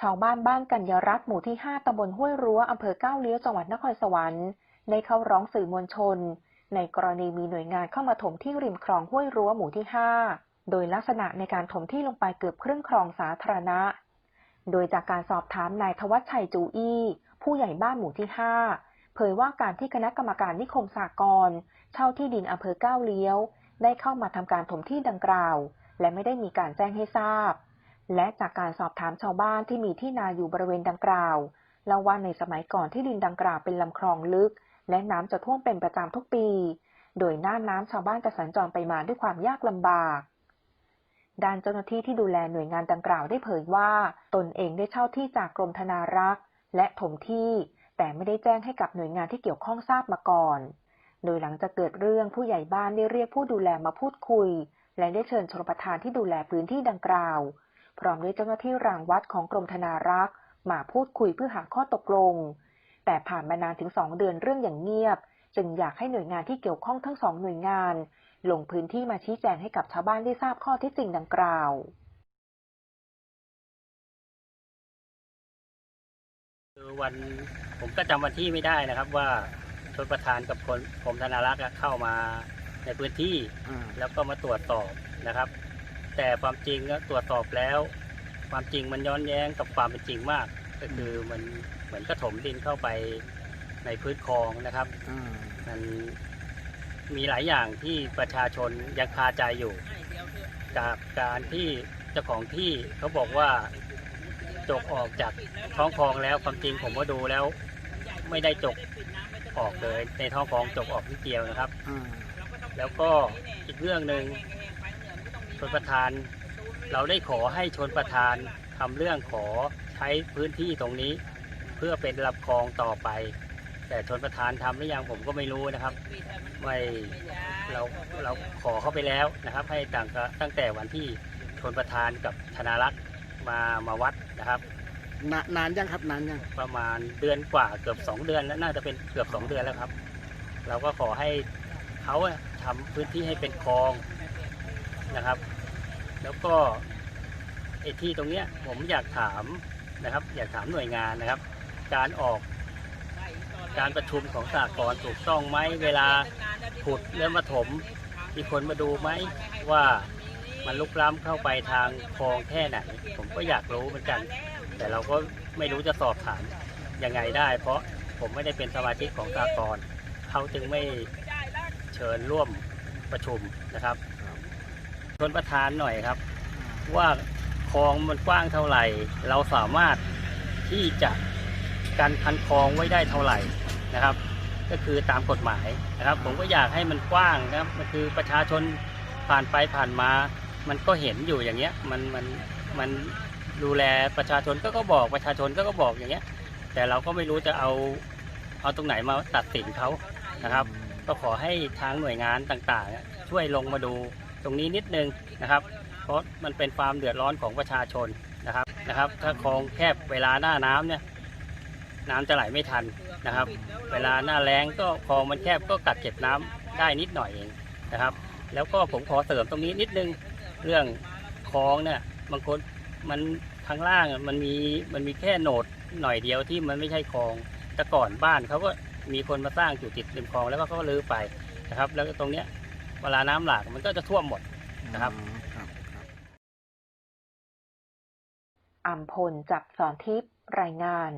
ชาวบ้านบ้านกัญญารัตน์หมู่ที่ 5 ตำบลห้วยรั้ว อำเภอก้าวเลี้ยว จังหวัดนครสวรรค์ได้เข้าร้องสื่อมวลชน ในกรณีมีหน่วยงานเข้ามาถมที่ริมคลองห้วยรั้วหมู่ที่ 5 โดยลักษณะในการถมที่ลงไปเกือบครึ่งคลองสาธารณะ โดยจากการสอบถามนายทวัชชัยจูอี้ ผู้ใหญ่บ้านหมู่ที่ 5 เผยว่าการที่คณะกรรมการนิคมสากลเช่าที่ดินอำเภอก้าวเลี้ยว ได้เข้ามาทำการถมที่ดังกล่าว และไม่ได้มีการแจ้งให้ทราบ และจากการสอบถามชาวบ้านที่มีที่นาอยู่บริเวณดังกล่าวเล่าว่าในสมัยก่อนที่ดินดังกล่าวเป็นลำคลองลึก และน้ำจะท่วมเป็นประจำทุกปี โดยหน้าน้ำชาวบ้านจะสัญจรไปมาด้วยความยากลำบาก ด้านเจ้าหน้าที่ที่ดูแลหน่วยงานดังกล่าวได้เผยว่า ตนเองได้เช่าที่จากกรมธนารักษ์ และถมที่ แต่ไม่ได้แจ้งให้กับหน่วยงานที่เกี่ยวข้องทราบมาก่อน โดยหลังจากเกิดเรื่องผู้ใหญ่บ้านได้เรียกผู้ดูแลมาพูดคุย และได้เชิญชลประทานที่ดูแลพื้นที่ดังกล่าว พร้อมด้วยเจ้าหน้าที่รางวัดของกรมธนารักษ์ มาพูดคุยเพื่อหาข้อตกลง แต่ผ่านมานานถึงสองเดือนเรื่องอย่างเงียบ จึงอยากให้หน่วยงานที่เกี่ยวข้องทั้งสองหน่วยงาน ลงพื้นที่มาชี้แจงให้กับชาวบ้านได้ทราบข้อเท็จจริงดังกล่าวคือวันผมก็จำวันที่ไม่ได้นะครับว่าชนประธานกับคนกรมธนารักษ์อะเข้ามาในพื้นที่อ่าแล้วก็มาตรวจสอบนะครับ แต่ความจริงก็ตรวจสอบแล้ว ความจริงมันย้อนแย้งกับความเป็นจริงมาก ก็คือมันเหมือนกระถมดินเข้าไปในพื้นคลองนะครับอ่ามันมีหลายอย่างที่ประชาชนยังคาใจอยู่กับการที่เจ้าของที่เขาบอกว่าจกออกจากท้องคลองแล้วความจริงผมก็ดูแล้ว ไม่ได้จกออกเลยในท้องคลองจกออกนิดเดียวนะครับอ่าแล้วก็อีกเรื่องหนึ่ง ชนประธาน เราได้ขอให้ชนประธานทำเรื่องขอใช้พื้นที่ตรงนี้ เพื่อเป็นลำคลองต่อไป แต่ชนประธานทำหรือยังผมก็ไม่รู้นะครับ ไม่เราเราขอเข้าไปแล้วนะครับ ให้ต่างกับตั้งแต่วันที่ชนประธานกับธนารักษ์มามาวัดนะครับนานนานยังครับนานยังประมาณเดือนกว่าเกือบสองเดือนแล้วน่าจะเป็นเกือบสองเดือนแล้วครับ เราก็ขอให้เขาอะทำพื้นที่ให้เป็นคลอง นะครับ แล้วก็ไอ้ที่ตรงเนี้ยผมอยากถามนะครับ อยากถามหน่วยงานนะครับ การออกการประชุมของสากลถูกต้องไหมเวลาขุดแล้วมาถมมีคนมาดูไหมว่ามันลุกล้ำเข้าไปทางคลองแค่ไหน ผมก็อยากรู้เหมือนกัน แต่เราก็ไม่รู้จะสอบถามยังไงได้ เพราะผมไม่ได้เป็นสมาชิกของสากลเขาจึงไม่เชิญร่วมประชุมนะครับ ชวนประธานหน่อยครับ ว่าคลองมันกว้างเท่าไหร่ เราสามารถที่จะกันคันคลองไว้ได้เท่าไหร่นะครับ ก็คือตามกฎหมายนะครับ ผมก็อยากให้มันกว้างนะครับมันคือประชาชนผ่านไปผ่านมา มันก็เห็นอยู่อย่างเงี้ยมันมันมันดูแลประชาชนก็ก็บอกประชาชนก็ก็บอกอย่างเงี้ย แต่เราก็ไม่รู้จะเอาเอาตรงไหนมาตัดสินเขานะครับ ก็ขอให้ทางหน่วยงานต่างๆอะช่วยลงมาดู ตรงนี้นิดนึงนะครับ เพราะมันเป็นความเดือดร้อนของประชาชนนะครับนะครับ ถ้าคลองแคบเวลาหน้าน้ำเนี่ยน้ำจะไหลไม่ทันนะครับ เวลาหน้าแล้งก็คลองมันแคบก็กักเก็บน้ำได้นิดหน่อยเองนะครับ แล้วก็ผมขอเสริมตรงนี้นิดนึงเรื่องคลองเนี่ยบางคนมันข้างล่างมันมีมันมีแค่โหนดหน่อยเดียวที่มันไม่ใช่คลองแต่ก่อนบ้านเขาก็มีคนมาสร้างอยู่ติดริมคลองแล้วก็เขาลื้อไปนะครับ แล้วก็ตรงเนี้ย เวลาน้ำหลากมันก็จะท่วมหมดนะครับอ๋อครับครับอัมพลจับสอนทิพย์รายงาน